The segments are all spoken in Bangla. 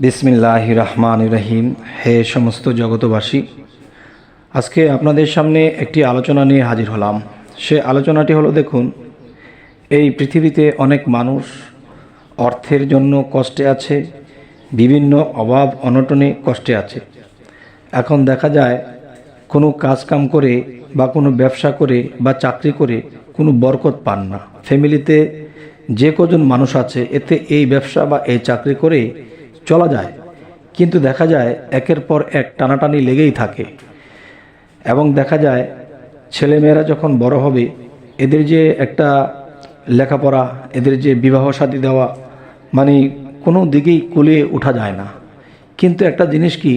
বিসমিল্লাহ রহমান রহিম। হে সমস্ত জগতবাসী আজকে আপনাদের সামনে একটি আলোচনা নিয়ে হাজির হলাম। সে আলোচনাটি হলো, দেখুন, এই পৃথিবীতে অনেক মানুষ অর্থের জন্য কষ্টে আছে, বিভিন্ন অভাব অনটনে কষ্টে আছে। এখন দেখা যায়, কোনো কাজকাম করে বা কোনো ব্যবসা করে বা চাকরি করে কোনো বরকত পান না। ফ্যামিলিতে যে কজন মানুষ আছে, এতে এই ব্যবসা বা এই চাকরি করে চলা যায়। কিন্তু দেখা যায় একের পর এক টানাটানি লেগেই থাকে। এবং দেখা যায় ছেলেমেয়েরা যখন বড় হবে, এদের যে একটা লেখাপড়া, এদের যে বিবাহ শাদী দেওয়া মানে কোনো দিকেই কুলিয়ে ওঠা যায় না। কিন্তু একটা জিনিস কি,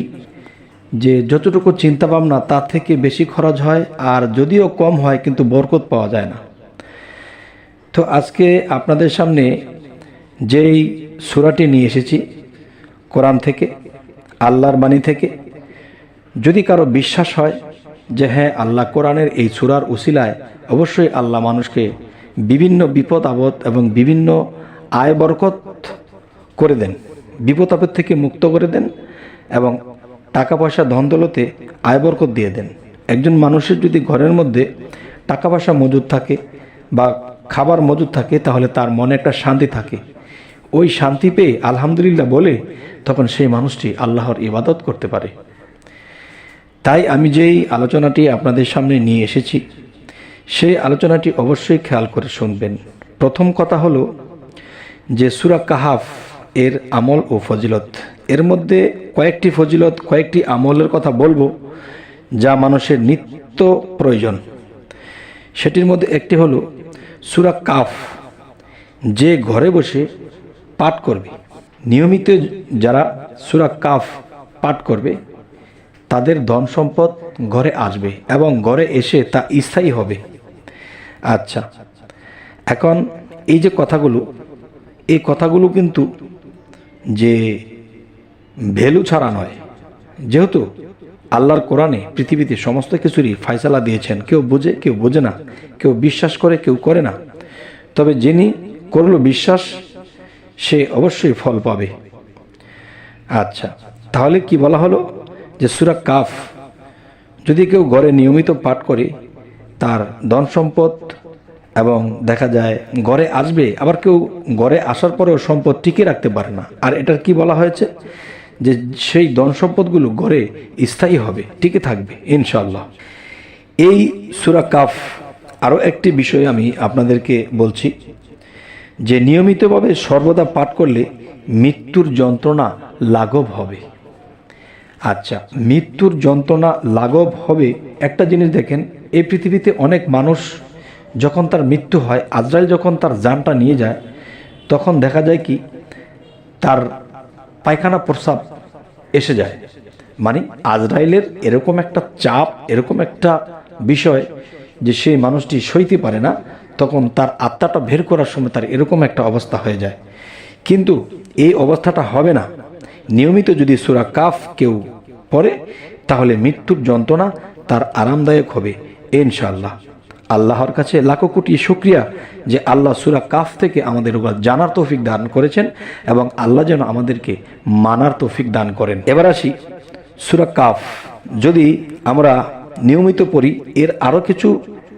যে যতটুকু চিন্তা ভাবনা তার থেকে বেশি খরচ হয় আর যদিও কম হয়, কিন্তু বরকত পাওয়া যায় না। তো আজকে আপনাদের সামনে যেই সুরাটি নিয়ে এসেছি কোরআন থেকে, আল্লাহর বাণী থেকে। যদি কারও বিশ্বাস হয় যে হ্যাঁ আল্লাহ কোরআনের এই সুরার উসিলায় অবশ্যই আল্লাহ মানুষকে বিভিন্ন বিপদ, আপদ এবং বিভিন্ন আয় বরকত করে দেন, বিপদ, আপদ থেকে মুক্ত করে দেন এবং টাকা পয়সা ধন্দলতে আয় বরকত দিয়ে দেন। একজন মানুষের যদি ঘরের মধ্যে টাকা পয়সা মজুদ থাকে বা খাবার মজুদ থাকে, তাহলে তার মনে একটা শান্তি থাকে। ওই শান্তি পেয়ে আলহামদুলিল্লাহ বলে তখন সেই মানুষটি আল্লাহর ইবাদত করতে পারে। তাই আমি যেই আলোচনাটি আপনাদের সামনে নিয়ে এসেছি, সেই আলোচনাটি অবশ্যই খেয়াল করে শুনবেন। প্রথম কথা হলো যে সুরা কাহাফ এর আমল ও ফজিলত। এর মধ্যে কয়েকটি ফজিলত, কয়েকটি আমলের কথা বলব যা মানুষের নিত্য প্রয়োজন। সেটির মধ্যে একটি হলো সুরা কাফ যে ঘরে বসে পাঠ করবে। নিয়মিত যারা সুরা কাফ পাঠ করবে, তাদের ধন সম্পদ ঘরে আসবে এবং ঘরে এসে তা স্থায়ী হবে। আচ্ছা এখন এই যে কথাগুলো, এই কথাগুলো কিন্তু যে ভ্যালু ছাড়া নয়। যেহেতু আল্লাহর কোরআনে পৃথিবীতে সমস্ত কিছুরই ফায়সালা দিয়েছেন, কেউ বোঝে কেউ বোঝে না, কেউ বিশ্বাস করে, কেউ করে না। তবে যিনি করল বিশ্বাস সে অবশ্যই ফল পাবে। আচ্ছা তাহলে কি বলা হলো? যে সুরা কাফ, যদি কেউ ঘরে নিয়মিত পাঠ করে, তার ধন সম্পদ এবং দেখা যায় ঘরে আসবে, আবার কেউ ঘরে আসার পরেও সম্পদ টিকে রাখতে পারে না। আর এটার কি বলা হয়েছে? যে সেই ধন সম্পদগুলো ঘরে স্থায়ী হবে, টিকে থাকবে ইনশাল্লাহ এই সুরা কাফ আরও একটি বিষয় আমি আপনাদেরকে বলছি। যে নিয়মিতভাবে সর্বদা পাঠ করলে মৃত্যুর যন্ত্রণা লাঘব হবে। আচ্ছা মৃত্যুর যন্ত্রণা লাঘব হবে একটা জিনিস দেখেন, এই পৃথিবীতে অনেক মানুষ যখন তার মৃত্যু হয়, আজরাইল যখন তার জানটা নিয়ে যায়, তখন দেখা যায় কি, তার পায়খানা প্রস্রাব এসে যায়। মানে আজরাইলের এরকম একটা চাপ, এরকম একটা বিষয় যে সেই মানুষটি সইতে পারে না তখন তার আত্মাটা বের করার সময় তার এরকম একটা অবস্থা হয়ে যায়। কিন্তু এই অবস্থাটা হবে না। নিয়মিত যদি সুরা কাফ কেউ পড়ে, তাহলে মৃত্যুর যন্ত্রণা তার আরামদায়ক হবে, ইনশাআল্লাহ। আল্লাহর কাছে লাখো কোটি শুক্রিয়া যে আল্লাহ সুরা কাফ থেকে আমাদের উপর জানার তৌফিক দান করেছেন এবং আল্লাহ যেন আমাদেরকে মানার তৌফিক দান করেন। এবার আসি সুরা কাফ। যদি আমরা নিয়মিত পড়ি, এর আরও কিছু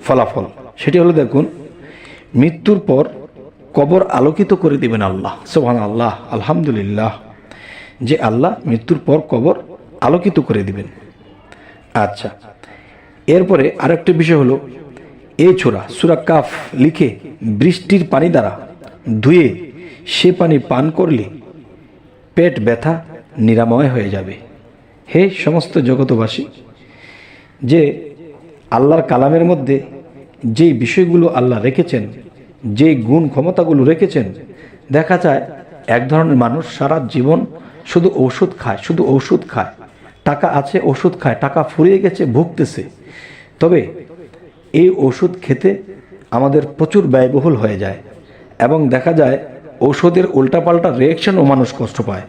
ফলাফল। সেটি হলো দেখুন মৃত্যুর পর কবর আলোকিত করে দিবেন আল্লাহ। সোহান আল্লাহ আলহামদুলিল্লাহ। যে আল্লাহ মৃত্যুর পর কবর আলোকিত করে দিবেন। আচ্ছা এরপরে আরেকটা বিষয় হলো, এই ছোড়া সুরা কাফ লিখে বৃষ্টির পানি দ্বারা ধুয়ে সে পানি পান করলে পেট ব্যথা নিরাময় হয়ে যাবে। হে সমস্ত জগতবাসী যে আল্লাহর কালামের মধ্যে যেই বিষয়গুলো আল্লাহ রেখেছেন যে গুণ ক্ষমতাগুলো রেখেছেন, দেখা যায় এক ধরনের মানুষ সারা জীবন শুধু ওষুধ খায়, শুধু ওষুধ খায়। টাকা আছে, ওষুধ খায়, টাকা ফুরিয়ে গেছে, ভুগতেছে। তবে এই ওষুধ খেতে আমাদের প্রচুর ব্যয়বহুল হয়ে যায় এবং দেখা যায় ঔষধের উল্টাপাল্টা রিয়েকশনও মানুষ কষ্ট পায়।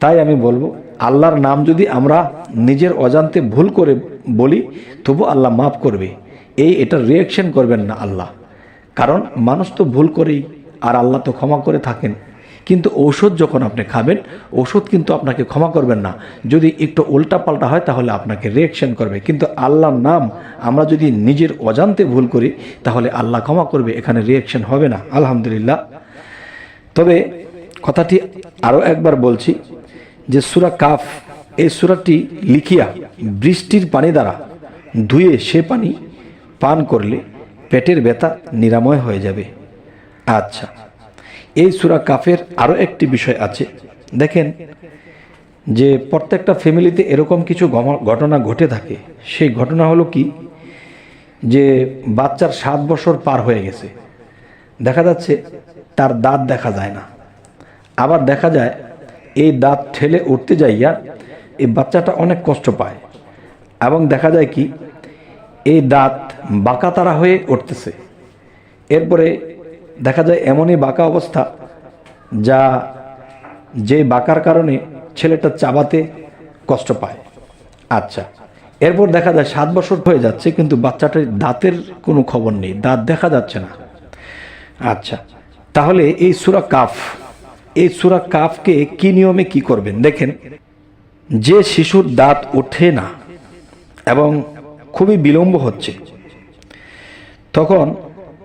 তাই আমি বলব, আল্লাহর নাম যদি আমরা নিজের অজান্তে ভুল করে বলি, তবু আল্লাহ মাফ করবে। এই এটা রিয়েকশন করবেন না আল্লাহ। কারণ মানুষ তো ভুল করেই আর আল্লাহ তো ক্ষমা করে থাকেন। কিন্তু ঔষধ যখন আপনি খাবেন ওষুধ কিন্তু আপনাকে ক্ষমা করবেন না। যদি একটু উল্টা পাল্টা হয়, তাহলে আপনাকে রিয়েকশন করবে। কিন্তু আল্লাহর নাম আমরা যদি নিজের অজান্তে ভুল করি, তাহলে আল্লাহ ক্ষমা করবে, এখানে রিয়েকশন হবে না। আলহামদুলিল্লাহ। তবে কথাটি আরও একবার বলছি যে সুরা কাফ, এই সুরাটি লিখিয়া বৃষ্টির পানি দ্বারা ধুয়ে সে পানি পান করলে পেটের ব্যথা নিরাময় হয়ে যাবে। আচ্ছা এই সুরা কাফের আরও একটি বিষয় আছে। দেখেন যে প্রত্যেকটা ফ্যামিলিতে এরকম কিছু ঘটনা ঘটে থাকে। সেই ঘটনা হলো কি? যে বাচ্চার সাত বছর পার হয়ে গেছে। দেখা যাচ্ছে তার দাঁত দেখা যায় না। আবার দেখা যায় এই দাঁত ঠেলে উঠতে যাইয়া এই বাচ্চাটা অনেক কষ্ট পায়। এবং দেখা যায় কি, এই দাঁত বাঁকা তারা হয়ে উঠতেছে। এরপরে দেখা যায় এমনই বাঁকা অবস্থা যা যে বাঁকার কারণে ছেলেটা চাবাতে কষ্ট পায়। আচ্ছা এরপর দেখা যায় সাত বছর হয়ে যাচ্ছে কিন্তু বাচ্চাটার দাঁতের কোনো খবর নেই, দাঁত দেখা যাচ্ছে না। আচ্ছা তাহলে এই সুরা কাফ, এই সুরা কাফকে কি নিয়মে কি করবেন? দেখেন, যে শিশুর দাঁত ওঠে না এবং খুবই বিলম্ব হচ্ছে তখন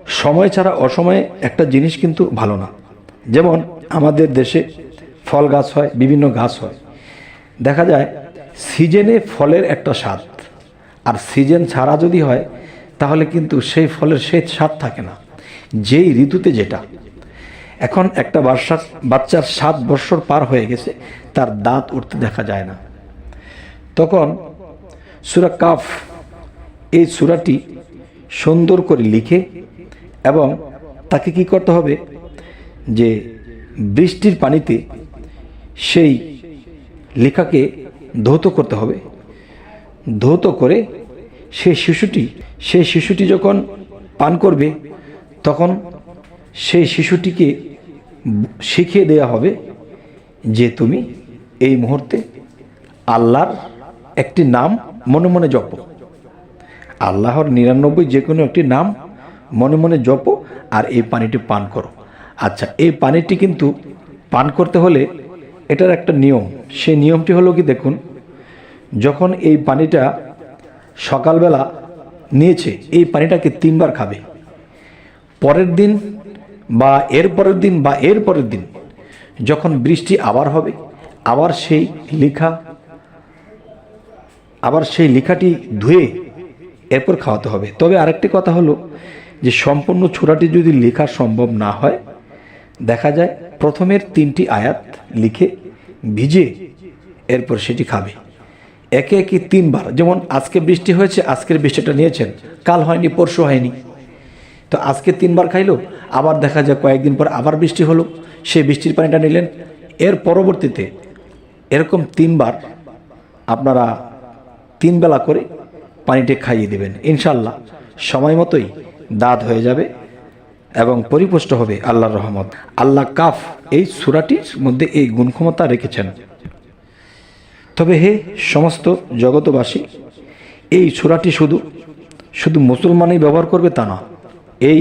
সময় ছাড়া অসময়ে একটা জিনিস কিন্তু ভালো না। যেমন আমাদের দেশে ফল গাছ হয়, বিভিন্ন গাছ হয়। দেখা যায় সিজনে ফলের একটা স্বাদ। আর সিজন ছাড়া যদি হয়, তাহলে কিন্তু সেই ফলের সেই স্বাদ থাকে না। যেই ঋতুতে যেটা। এখন একটা বাচ্চার বাচ্চার সাত বছর পার হয়ে গেছে, তার দাঁত উঠতে দেখা যায় না। তখন সুরা কাফ, এই সুরাটি সুন্দর করে লিখে এবং তাকে কি করতে হবে? যে বৃষ্টির পানিতে সেই লেখাকে ধৌত করতে হবে। ধৌত করে সেই শিশুটি সেই শিশুটি যখন পান করবে, তখন সেই শিশুটিকে শিখিয়ে দেয়া হবে যে তুমি এই মুহূর্তে আল্লাহর একটি নাম মনে মনে জপো আল্লাহর নিরানব্বই যে কোনো একটি নাম মনে মনে জপো আর এই পানিটি পান করো। আচ্ছা এই পানিটি কিন্তু পান করতে হলে এটার একটা নিয়ম। সেই নিয়মটি হলো কি দেখুন, যখন এই পানিটা সকালবেলা নিয়েছে, এই পানিটাকে তিনবার খাবে। পরের দিন বা এর পরের দিন বা এর পরের দিন যখন বৃষ্টি আবার হবে, আবার সেই লেখা, আবার সেই লেখাটি ধুয়ে এরপর খাওয়াতে হবে। তবে আরেকটি কথা হলো যে সম্পূর্ণ ছোড়াটি যদি লেখা সম্ভব না হয়, দেখা যায় প্রথমের তিনটি আয়াত লিখে ভিজে এরপর সেটি খাবে। একে একে তিনবার, যেমন আজকে বৃষ্টি হয়েছে, আজকের বৃষ্টিটা নিয়েছেন, কাল হয়নি, পরশু হয়নি। তো আজকে তিনবার খাইলো, আবার দেখা যায় কয়েকদিন পর আবার বৃষ্টি হলো, সেই বৃষ্টির পানিটা নিলেন। এর পরবর্তীতে এরকম তিনবার আপনারা তিন বেলা করে পানিটি খাইয়ে দেবেন। ইনশাল্লাহ সময় মতোই দাঁত হয়ে যাবে এবং পরিপুষ্ট হবে আল্লাহর রহমত। আল্লাহ কাফ এই সুরাটির মধ্যে এই গুণক্ষমতা রেখেছেন। তবে হে সমস্ত জগতবাসী এই সুরাটি শুধু শুধু মুসলমানই ব্যবহার করবে তা না এই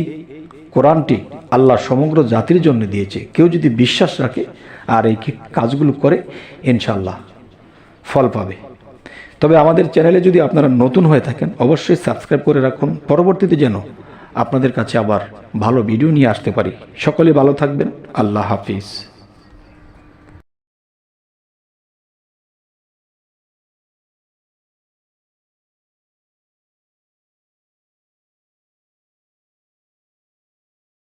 কোরআনটি আল্লাহ সমগ্র জাতির জন্য দিয়েছে। কেউ যদি বিশ্বাস রাখে আর এই কাজগুলো করে ইনশাল্লাহ ফল পাবে। তবে আমাদের চ্যানেলে যদি আপনারা নতুন হয়ে থাকেন, অবশ্যই সাবস্ক্রাইব করে রাখুন। পরবর্তীতে যেন আপনাদের কাছে আবার ভালো ভিডিও নিয়ে আসতে পারি। সকলে ভালো থাকবেন। আল্লাহ হাফিজ।